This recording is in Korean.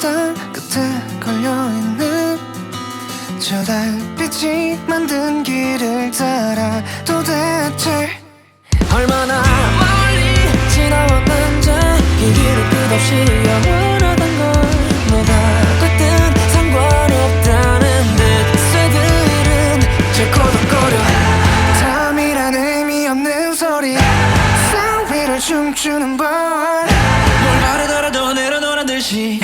땅 끝에 걸려있는 저 달빛이 만든 길을 따라 도대체 얼마나 멀리 지나왔는지 이 길을 끝없이 영원하던 걸 뭐가 됐든 상관없다는 듯 새들은 제 코덕거려 잠이란 의미 없는 소리 산 위를 춤추는 벌뭘 바르더라도 내려놓는 듯이